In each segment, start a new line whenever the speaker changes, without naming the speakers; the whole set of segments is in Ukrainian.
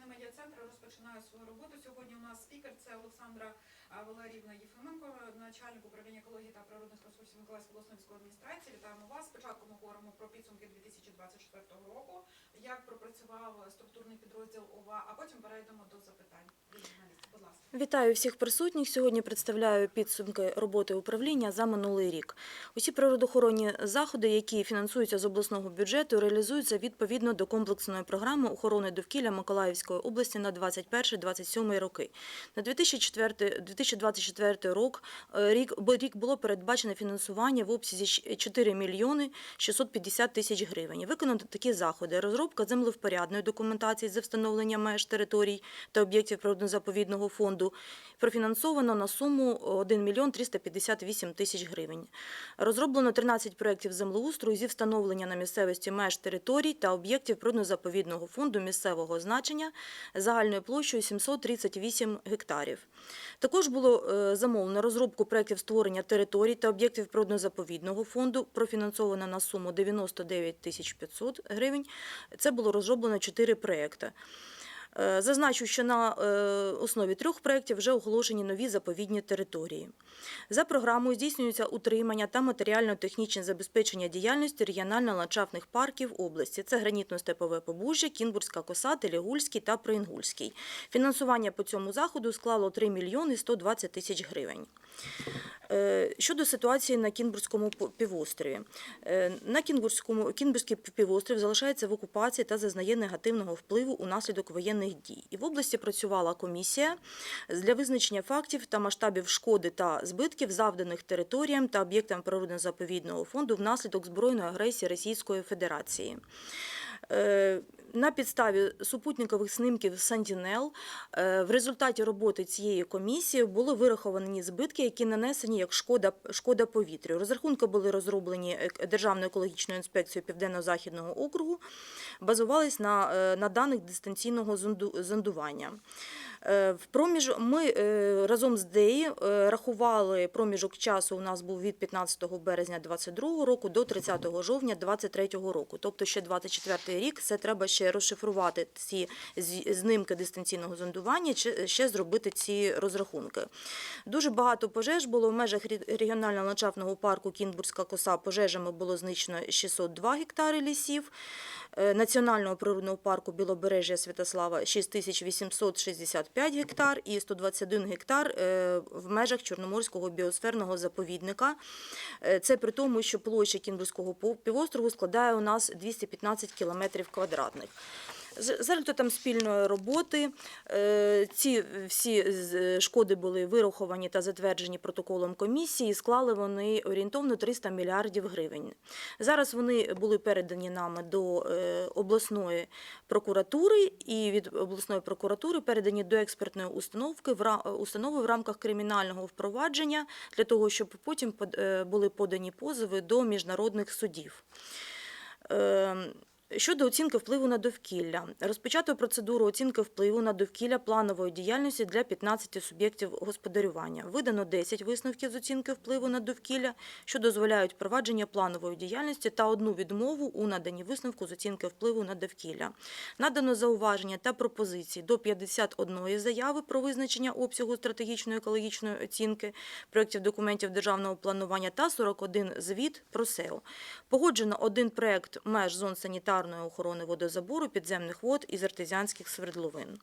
інформаційний медіа-центр розпочинає свою роботу. Сьогодні у нас спікер це Олександра Валерівна Єфименко, начальник управління екології та природних ресурсів Миколаївської обласної військової адміністрації. Вітаємо вас. Спочатку ми говоримо про підсумки 2024 року, як пропрацював структурний підрозділ ОВА, а потім перейдемо до запитань від.
Вітаю всіх присутніх. Сьогодні представляю підсумки роботи управління за минулий рік. Усі природоохоронні заходи, які фінансуються з обласного бюджету, реалізуються відповідно до комплексної програми охорони довкілля Миколаївської області на 21-27 роки. На 2004 2024 рок е, рік рік було передбачено фінансування в обсязі щ- 4 мільйони 650 тисяч гривень. Виконано такі заходи: розробка землевпорядної документації за встановлення меж територій та об'єктів природно-заповідного фонду профінансовано на суму 1 мільйон 358 тисяч гривень. Розроблено 13 проєктів землеустрою зі встановлення на місцевості меж територій та об'єктів природно-заповідного фонду місцевого значення загальною площею 738 гектарів. Також було е, замовлено розробку проєктів створення територій та об'єктів природно-заповідного фонду, профінансовано на суму 99 тисяч 500 гривень. Це було розроблено 4 проєкти. Е, Зазначу, що на е, основі трьох проєктів вже оголошені нові заповідні території. За програмою здійснюється утримання та матеріально-технічне забезпечення діяльності регіонально-ландшафтних парків області. Це гранітно-степове побужжя, Кінбурзька коса, Телігульський та Приінгульський. Фінансування по цьому заходу склало 3 мільйони 120 тисяч гривень. Е, Щодо ситуації на Кінбурзькому півострові. Е, На Кінбурзькому Кінбурзький півострів залишається в окупації та зазнає негативного впливу унаслідок воєнних дій. І в області працювала комісія для визначення фактів та масштабів шкоди та збитків, завданих територіям та об'єктам природно-заповідного фонду внаслідок збройної агресії Російської Федерації. Е, На підставі супутникових снимків Сантінел е, в результаті роботи цієї комісії були вираховані збитки, які нанесені як шкода, шкода повітрю. Розрахунки були розроблені Державною екологічною інспекцією Південно-Західного округу, базувались на, е, на даних дистанційного зонду- зондування. Е, В проміж ми е, разом з ДЕІ е, рахували проміжок часу. У нас був від 15 березня 2022 року до 30 жовтня 2023 року. Тобто ще 24 рік. Це треба ще розшифрувати ці знимки дистанційного зондування, чи ще зробити ці розрахунки. Дуже багато пожеж було в межах регіонального ландшафтного парку Кінбурзька коса. Пожежами було знищено 602 гектари лісів. Національного природного парку Білобережжя Святослава 6865 гектар і 121 гектар е, в межах Чорноморського біосферного заповідника. Е, Це при тому, що площа Кінбурзького півострову складає у нас 215 кілометрів квадратних. З за результатом спільної роботи е, ці всі шкоди були вираховані та затверджені протоколом комісії. Склали вони орієнтовно 300 мільярдів гривень. Зараз вони були передані нами до е, обласної прокуратури і від обласної прокуратури передані до експертної установки установи в рамках кримінального впровадження для того, щоб потім е, були подані позови до міжнародних судів. Щодо оцінки впливу на довкілля, розпочато процедуру оцінки впливу на довкілля планової діяльності для 15 суб'єктів господарювання. Видано 10 висновків з оцінки впливу на довкілля, що дозволяють провадження планової діяльності та одну відмову у наданні висновку з оцінки впливу на довкілля. Надано зауваження та пропозиції до 51 заяви про визначення обсягу стратегічної екологічної оцінки проєктів документів державного планування та 41 звіт про СЕО. Погоджено один проект меж зон санітарної охорони водозабору підземних вод із артезіанських свердловин.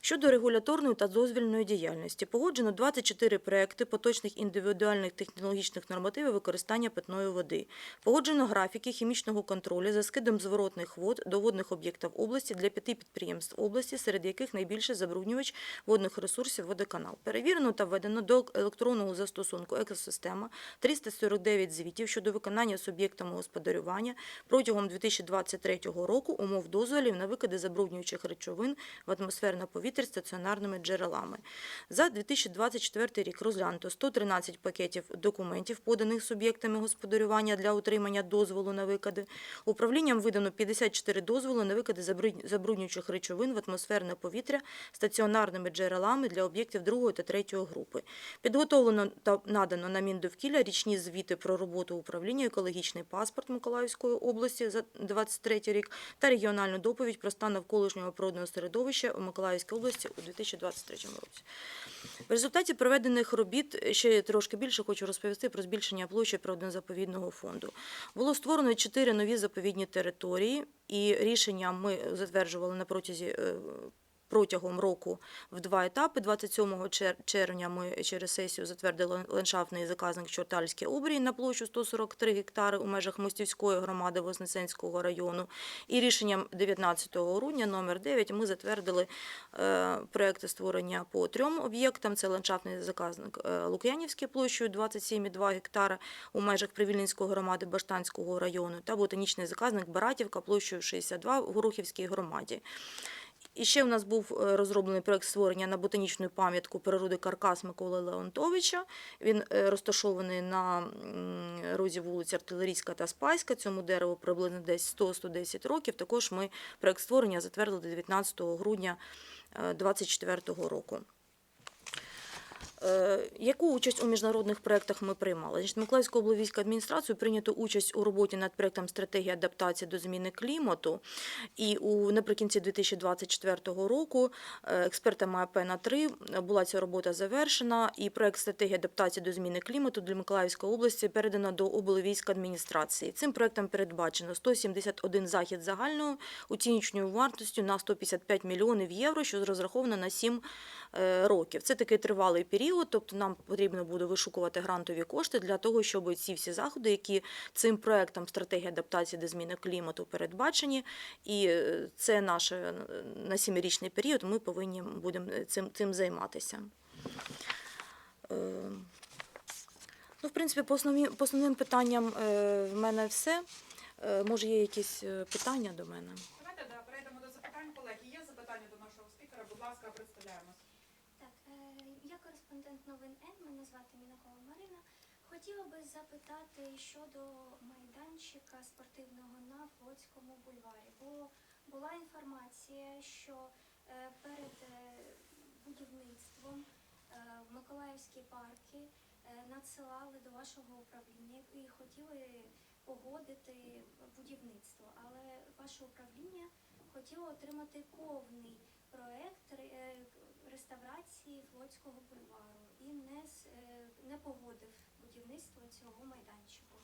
Щодо регуляторної та дозвільної діяльності, погоджено 24 проекти поточних індивідуальних технологічних нормативів використання питної води. Погоджено графіки хімічного контролю за скидом зворотних вод до водних об'єктів області для п'яти підприємств області, серед яких найбільше забруднювач водних ресурсів водоканал. Перевірено та введено до електронного застосунку екосистема 349 звітів щодо виконання суб'єктами господарювання протягом 2023 року умов дозволів на викиди забруднюючих речовин в атмосферне повітря повітря стаціонарними джерелами. За 2024 рік розглянуто 113 пакетів документів, поданих суб'єктами господарювання для отримання дозволу на викиди. Управлінням видано 54 дозволи на викиди забруднюючих речовин в атмосферне повітря стаціонарними джерелами для об'єктів другої та третьої групи. Підготовлено та надано на Міндовкілля річні звіти про роботу управління екологічний паспорт Миколаївської області за 23 рік та регіональну доповідь про стан навколишнього природного середовища у Миколаївській області у 2023 році. В результаті проведених робіт ще трошки більше хочу розповісти про збільшення площі природно-заповідного фонду. Було створено чотири нові заповідні території, і рішення ми затверджували на протязі. Протягом року в два етапи. 27 чер- червня ми через сесію затвердили ландшафтний заказник Чортальський обрій на площу 143 гектари у межах Мостівської громади Вознесенського району. І рішенням 19 грудня номер 9 ми затвердили е, проекти створення по трьом об'єктам. Це ландшафтний заказник е, Лук'янівський площею 27,2 гектара у межах Привільненської громади Баштанського району та ботанічний заказник Баратівка площею 62 в Горохівській громаді. І ще в нас був е, розроблений проект створення на ботанічну пам'ятку природи Каркас Миколи Леонтовича. Він е, розташований на розі вулиць Артилерійська та Спайська. Цьому дереву приблизно десь 100-110 років. Також ми проект створення затвердили 19 грудня 2024 року. Е, Яку участь у міжнародних проєктах ми приймали? Значить, Миколаївською обловійською адміністрацією прийнято участь у роботі над проєктом стратегії адаптації до зміни клімату. І у наприкінці 2024 року е, експертами АП на 3 була ця робота завершена, і проєкт стратегії адаптації до зміни клімату для Миколаївської області передано до обловійської адміністрації. Цим проєктом передбачено 171 захід загальною оціночною вартістю на 155 мільйонів євро, що розраховано на 7 е, років. Це такий тривалий період, тобто нам потрібно буде вишукувати грантові кошти для того, щоб ці всі заходи, які цим проектом стратегії адаптації до зміни клімату передбачені, і е, це наш е, на сімирічний період. Ми повинні будемо цим, цим займатися. Е, Ну, в принципі, по, основні, по основним питанням е, в мене все. Е, Може, є якісь е, питання до мене?
Давайте да, перейдемо до запитань. Колеги, є запитання до нашого спікера. Будь ласка, представляємось.
Я кореспондент новин Н, мене звати Мінакова Марина. Хотіла би запитати щодо майданчика спортивного на Флотському бульварі, бо була інформація, що е, перед е, будівництвом е, в Миколаївські парки надсилали до вашого управління і хотіли погодити будівництво, але ваше управління хотіло отримати повний проект реставрації бульвару і не, е, не погодив будівництво цього майданчику.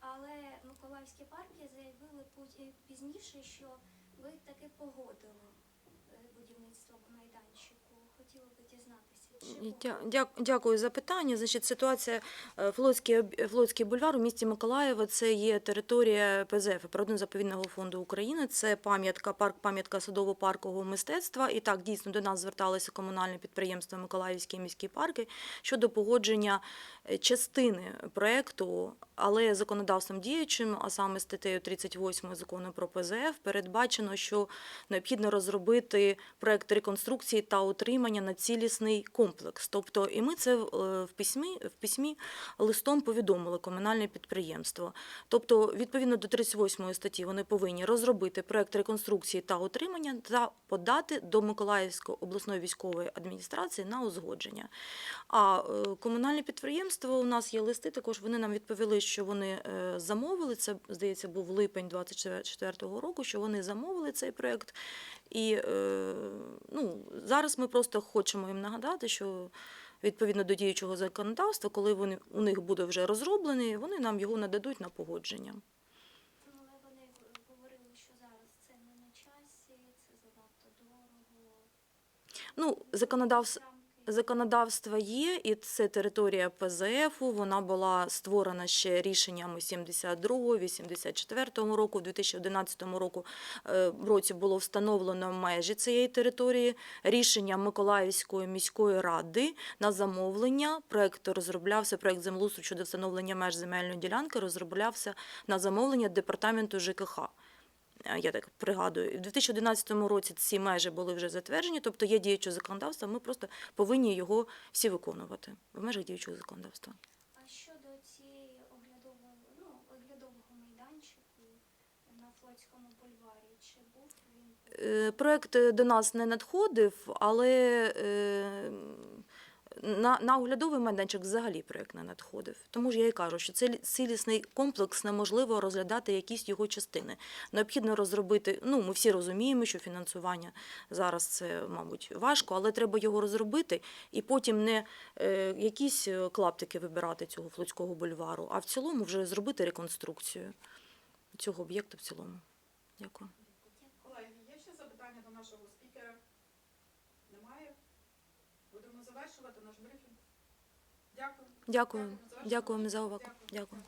Але Миколаївські парки заявили е, пізніше, що ви таки погодили е, будівництво майданчику. Хотіла би дізнатися,
Дя- Дякую за питання. Значить, ситуація е, Флотський, Флотський бульвар у місті Миколаєва це є територія ПЗФ Природно-заповідного фонду України. Це пам'ятка, парк, пам'ятка садово-паркового мистецтва. І так дійсно до нас зверталися комунальне підприємство Миколаївські міські парки щодо погодження е, частини проекту, але законодавством діючим, а саме статтею 38 закону про ПЗФ, передбачено, що необхідно розробити проект реконструкції та утримання на цілісний комплекс. Тобто, і ми це е, в письмі, в письмі листом повідомили комунальне підприємство. Тобто, відповідно до 38 статті, вони повинні розробити проект реконструкції та утримання та подати до Миколаївської обласної військової адміністрації на узгодження. А е, комунальне підприємство у нас є листи. Також вони нам відповіли, що вони е, замовили. Це здається, був липень 24-го року. Що вони замовили цей проект. І ну, зараз ми просто хочемо їм нагадати, що відповідно до діючого законодавства, коли вони у них буде вже розроблений, вони нам його нададуть на погодження.
Ну, але вони говорили, що зараз це не на часі, це занадто дорого.
Ну, законодавство.
Рамки.
Законодавство є, і це територія ПЗФ. Вона була створена ще рішеннями 72-го, 84-го року, 2011 року е, році було встановлено межі цієї території. Рішення Миколаївської міської ради на замовлення проект розроблявся. Проект землеустрою щодо встановлення меж земельної ділянки розроблявся на замовлення департаменту ЖКХ. Е, Я так пригадую, в 2011 році ці межі були вже затверджені, тобто є діюче законодавство. Ми просто повинні його всі виконувати в межах діючого законодавства.
А щодо цієї оглядового, ну, оглядового майданчику на Флотському бульварі, чи був він?
Е, Проект е, до нас не надходив, але на, на оглядовий майданчик взагалі проект не надходив. Тому ж я і кажу, що це цілісний комплекс неможливо розглядати якісь його частини. Необхідно розробити. Ну, ми всі розуміємо, що фінансування зараз це, мабуть, важко, але треба його розробити і потім не е, якісь е, клаптики вибирати цього флотського бульвару, а в цілому вже зробити реконструкцію цього об'єкту в цілому. Дякую.
Колеги, є ще запитання до нашого спікера? Завершувати наш брифінг. Дякую.
Дякую.
Дякую.
За увагу. Дякую.